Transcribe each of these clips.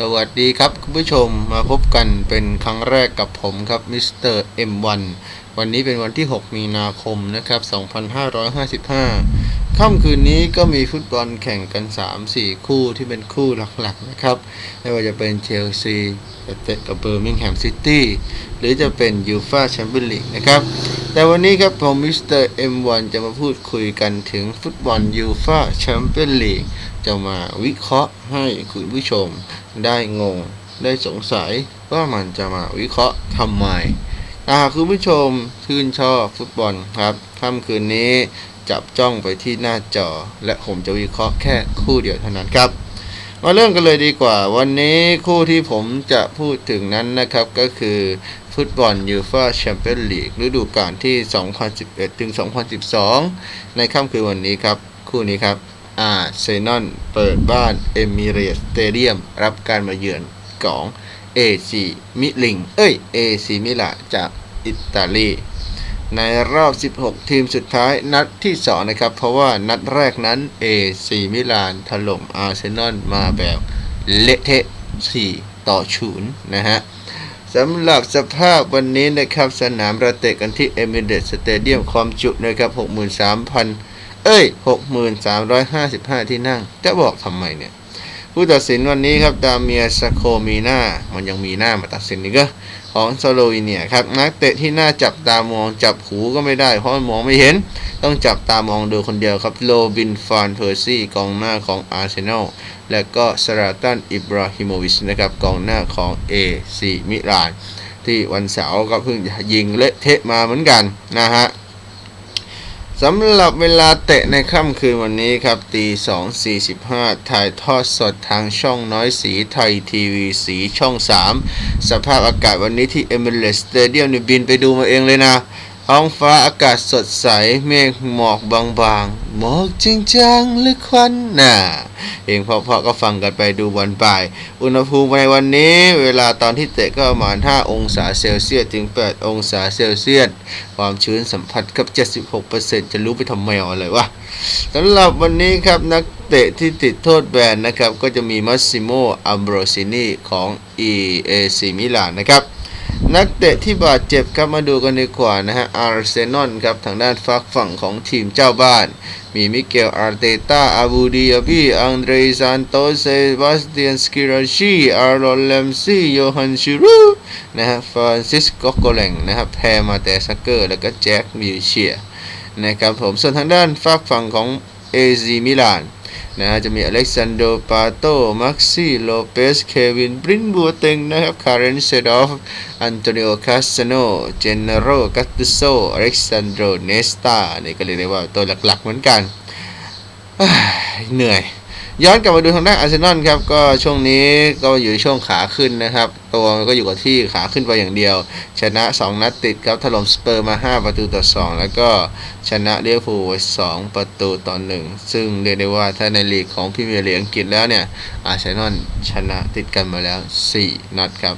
สวัสดีครับคุณผู้ชมมาพบกันเป็นครั้งแรกกับผมครับมิสเตอร์ M1 วันนี้เป็นวันที่ 6 มีนาคมนะครับ 2555 ค่ำคืนนี้ก็มีฟุตบอลแข่งกัน 3-4 คู่ที่เป็นคู่หลักๆนะครับ ไม่ว่าจะเป็นเชลซีเตะกับเบอร์มิงแฮมซิตี้หรือจะเป็นยูฟาแชมเปี้ยนลีกนะครับ แต่วันนี้ครับผมมิสเตอร์ M1 จะมาพูดคุยกันถึงฟุตบอลยูฟาแชมเปี้ยนลีก จะมาวิเคราะห์ให้คุณผู้ชมได้งง ได้สงสัยว่ามันจะมาวิเคราะห์ทำไมถ้าหากคุณผู้ชมชื่นชอบฟุตบอลครับค่ำคืนนี้จับจ้องไปที่หน้าจอ และผมจะวิเคราะห์แค่คู่เดียวเท่านั้นครับ มาเริ่มกันเลยดีกว่า วันนี้คู่ที่ผมจะพูดถึงนั้นนะครับก็คือฟุตบอลยูฟ่าแชมเปี้ยนลีกฤดูกาลที่ 2011 ถึง 2012 ในค่ำคืนวันนี้ครับ คู่นี้ครับ อาร์เซนอลเปิดบ้านเอมิเรตสเตเดียมรับการมาเยือนของเอซีมิลิง เอ้ยเอซีมิลาจากอิตาลี ในรอบ 16 ทีมสุดท้ายนัดที่ 2 นะครับ เพราะว่านัดแรกนั้นเอซีมิลานถล่มอาร์เซนอลมาแบบเละเทะ 4 ต่อ0นนะฮะสำหรับสภาพวันนี้นะครับ สนามราเตะกันที่เอมิเรตสเตเดียมความจุนะครับ 63,000 เอ้ย 6,355 ที่นั่ง จะบอกทำไมเนี่ย ผู้ตัดสินวันนี้ครับดาเมียสโคมีนามันยังมีหน้ามาตัดสินอีกเหรอของสโลวีเนียครับ นักเตะที่น่าจับตามองจับหูก็ไม่ได้ เพราะมองไม่เห็น ต้องจับตามองดูคนเดียวครับโรบินฟานเพอร์ซี่กองหน้าของอาร์เซนอลและก็สราตันอิบราฮิโมวิชนะครับกองหน้าของเอซีมิลาน ที่วันเสาร์ก็เพิ่งยิงเละเทะมาเหมือนกันนะฮะ สำหรับเวลาเตะในค่ำคืนวันนี้ครับตี2.45 ถ่ายทอดสดทางช่องน้อยสีไทยทีวีสีช่อง 3 สภาพอากาศวันนี้ที่เอมิเรตสเตเดียมนี่บินไปดูมาเองเลยนะ ท้องฟ้าอากาศสดใส เมฆหมอกบางๆ หมอกจางๆหรือควันน่ะเองเพราะๆก็ฟังกันไปดูบอลบ่ายอุณหภูมิในวันนี้ เวลาตอนที่เตะก็ประมาณ 5 องศาเซลเซียสถึง 8 องศาเซลเซียส ความชื้นสัมผัสกับ 76%จะรู้ไปทำไมอาเลยวะสำหรับวันนี้ครับนักเตะที่ติดโทษแบนนะครับ ก็จะมีมัสซิโมอัมโบรซินีของ EAC มิลานนะครับ นักเตะที่บาดเจ็บครับมาดูกันดีกว่านะฮะอาร์เซนอลครับทางด้านฝักฝั่งของทีมเจ้าบ้าน มีมิเกลอาร์เตตาอาบูดิอาบีอังเดรซานโตเซบาสเตียนสกิราชีอารอนเลมซีโยฮันชิรูนะฮะฟรานซิสโกโกเลงนะครับแพรมาแต่ซักเกอร์ แล้วก็แจ็คมิวเชียนะครับผมส่วนทางด้านฝักฝั่งของเอซีมิลาน นะฮะจะมีอเล็กซานโดปาโตมักซี่โลเปสเควินบรินบัวเต็งนะครับคาร์เรนเซดอฟอันโตนิโอคาสโนเจเนโรกัตตุโซอเล็กซานโดเนสตานี่ก็เรียกได้ว่าตัวหลักๆเหมือนกันเอ้ยเหนื่อย ย้อนกลับมาดูทางด้านอาร์เซนอลครับก็ช่วงนี้ก็อยู่ในช่วงขาขึ้นนะครับ ตัวก็อยู่กับที่ขาขึ้นไปอย่างเดียว ชนะ 2 นัดติดครับถล่มสเปอร์มา 5 ประตูต่อ 2 แล้วก็ชนะเลี้ยวภูล2ประตูต่อ1ซึ่งเรียกได้ว่าถ้าในลีกของพรีเมียร์ลีกอังกฤษแล้วเนี่ยอาร์เซนอลชนะติดกันมาแล้ว 4 นัดครับ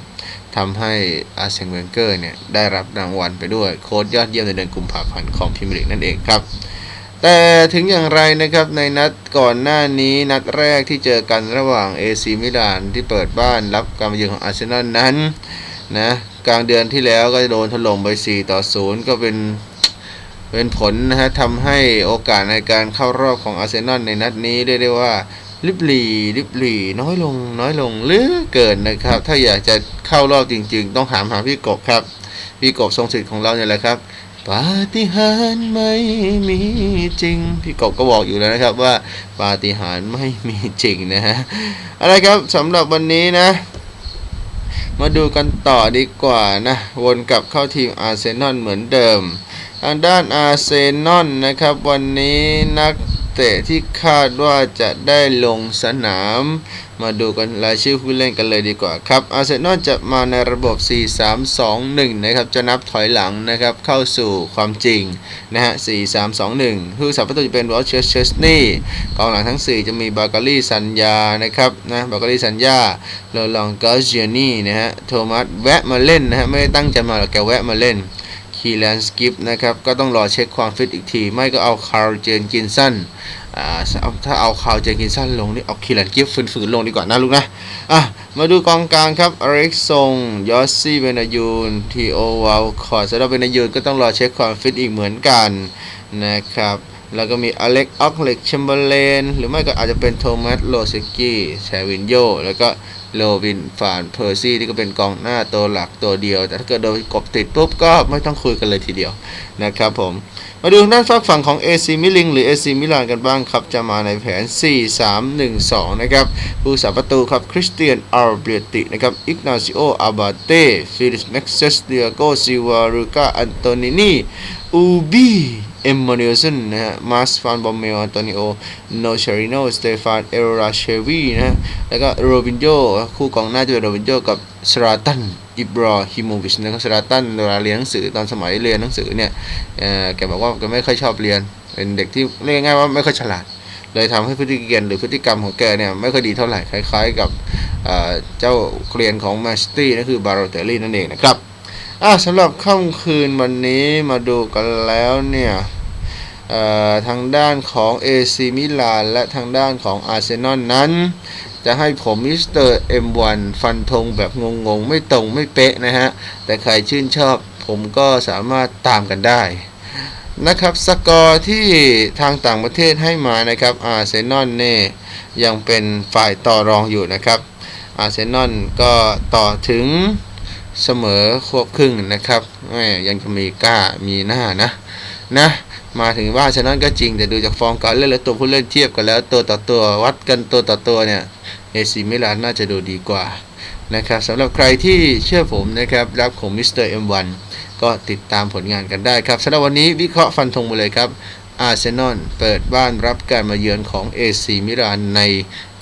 ทำให้อาร์เซนเวนเกอร์เนี่ยได้รับรางวัลไปด้วยโค้ดยอดเยี่ยมในเดือนกุมภาพันธ์ของพรีเมียร์ลีกนั่นเองครับ แต่ถึงอย่างไรนะครับในนัดก่อนหน้านี้นัดแรกที่เจอกันระหว่างเอซีมิลานที่เปิดบ้านรับการมาเยือนของอาร์เซนอลนั้นนะกลางเดือนที่แล้วก็โดนถล่มไป 4 ต่อ 0 ก็เป็นเป็นผลนะฮะทำให้โอกาสในการเข้ารอบของอาร์เซนอลในนัดนี้เรียกได้ว่าลิบหลีลิบหลีน้อยลงน้อยลงเหลือเกินนะครับ ถ้าอยากจะเข้ารอบจริง ๆ ต้องหามหาพี่กบครับ พี่กบทรงสิทธิ์ของเราเนี่ยแหละครับ ปาฏิหาริย์ไม่มีจริง พี่กบก็บอกอยู่แล้วนะครับว่าปาฏิหาริย์ไม่มีจริงนะฮะอะไรครับสำหรับวันนี้นะ มาดูกันต่อดีกว่านะ วนกลับเข้าทีมอาร์เซนอลเหมือนเดิม ทางด้านอาร์เซนอลนะครับวันนี้นัก เตะที่คาดว่าจะได้ลงสนาม มาดูกันรายชื่อผู้เล่นกันเลยดีกว่าครับอาร์เซนอลจะมาในระบบ 4-3-2-1 นะครับจะนับถอยหลังนะครับเข้าสู่ความจริงนะฮะ 4-3-2-1 ผู้สับประตูจะเป็นวอชเชอร์เชสนี่กองหลังทั้ง 4 จะมีบาการีสัญญานะครับนะบาการีสัญญาโรลองกาเจียนี่นะฮะโทมัสแวะมาเล่นนะฮะไม่ได้ตั้งใจมาหรอกแกแวะมาเล่น คีแลนสกิปนะครับ ก็ต้องรอเช็คความฟิตอีกที ไม่ก็เอาคาร์เจนกินสันถ้าเอาคาร์เจนกินสันลงนี่เอาคีแลนสกิปฝืนๆลงดีกว่านะลูกนะอะมาดูกองกลางครับอเล็กซงยอสซี่เบนายูนทีโอวาลคอร์สำหรับเบนายูนก็ต้องรอเช็คความฟิตอีกเหมือนกันนะครับแล้วก็มีอเล็กออกเล็กแชมเบอร์เลนหรือไม่ก็อาจจะเป็นโทมัสโลเซกี้แชวินโย แล้วก็ โลวินฟานเพอร์ซี่ที่ก็เป็นกองหน้าตัวหลักตัวเดียว แต่ถ้าเกิดโดนกบติดปุ๊บก็ไม่ต้องคุยกันเลยทีเดียวนะครับผม มาดูทางด้านฝักฝั่งของ AC มิลิงหรือ AC มิลานกันบ้างครับ จะมาในแผน 4-3-1-2 นะครับผู้สาประตูครับคริสเตียนอาร์เบรตินะครับอิกนาซิโออาบาเต้ฟิลิสแม็กเซสเดียโกซิวารูกาอันโตนินีอูบี เอมมานูเอลสันนะฮะมาสฟานบอมเมลอันโตนิโอโนเชริโนสเตฟานเอโรราเชวีนะฮะแล้วก็โรบินโยคู่กองหน้าจะเป็นโรบินโยกับสราตันอิบราฮิโมวิชนะครับสราตันเวลาเรียนหนังสือตอนสมัยเรียนหนังสือเนี่ยแกบอกว่าแกไม่ค่อยชอบเรียน เป็นเด็กที่เรียกง่ายว่าไม่ค่อยฉลาด เลยทำให้พฤติกรรมหรือพฤติกรรมของแกเนี่ยไม่ค่อยดีเท่าไหร่คล้าย ๆ กับเจ้าเกรียนของแมนเชสตอร์นั่นคือบาโรเตลลี่นั่นเองนะครับ อะสำหรับค่ำคืนวันนี้มาดูกันแล้วเนี่ยทางด้านของ AC มิลานและทางด้านของอาร์เซนอลนั้น จะให้ผมมิสเตอร์ M1 ฟันธงแบบงงๆ ไม่ตรงไม่เป๊ะนะฮะ แต่ใครชื่นชอบผมก็สามารถตามกันได้นะครับสกอร์ที่ทางต่างประเทศให้มานะครับอาร์เซนอลเนี่ยยังเป็นฝ่ายต่อรองอยู่นะครับอาร์เซนอลก็ต่อถึง เสมอควบครึ่งนะครับแม่ยังจะมีกล้ามีหน้านะนะมาถึงว่าอาร์เซนอลก็จริงแต่ดูจากฟอร์มการเล่นและตัวผู้เล่นเทียบกันแล้วตัวต่อตัววัดกันตัวต่อตัวเนี่ยเอซีมิลานน่าจะดูดีกว่านะครับสำหรับใครที่เชื่อผมนะครับรักของมิสเตอร์เอ็มวันก็ติดตามผลงานกันได้ครับสำหรับวันนี้วิเคราะห์ฟันธงไปเลยครับอาร์เซนอลเปิดบ้านรับการมาเยือนของ AC มิลานใน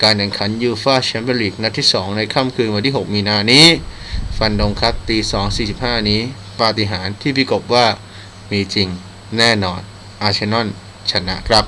การแข่งขันยูฟาแชมเปี้ยนลีกนัดที่ 2 ในค่ำคืนวันที่ 6 มีนานี้ ฟันดงครับตีสองสี่สิบห้านี้ ปาฏิหาริย์ที่พี่กบว่ามีจริงแน่นอนอาร์เซนอลชนะครับ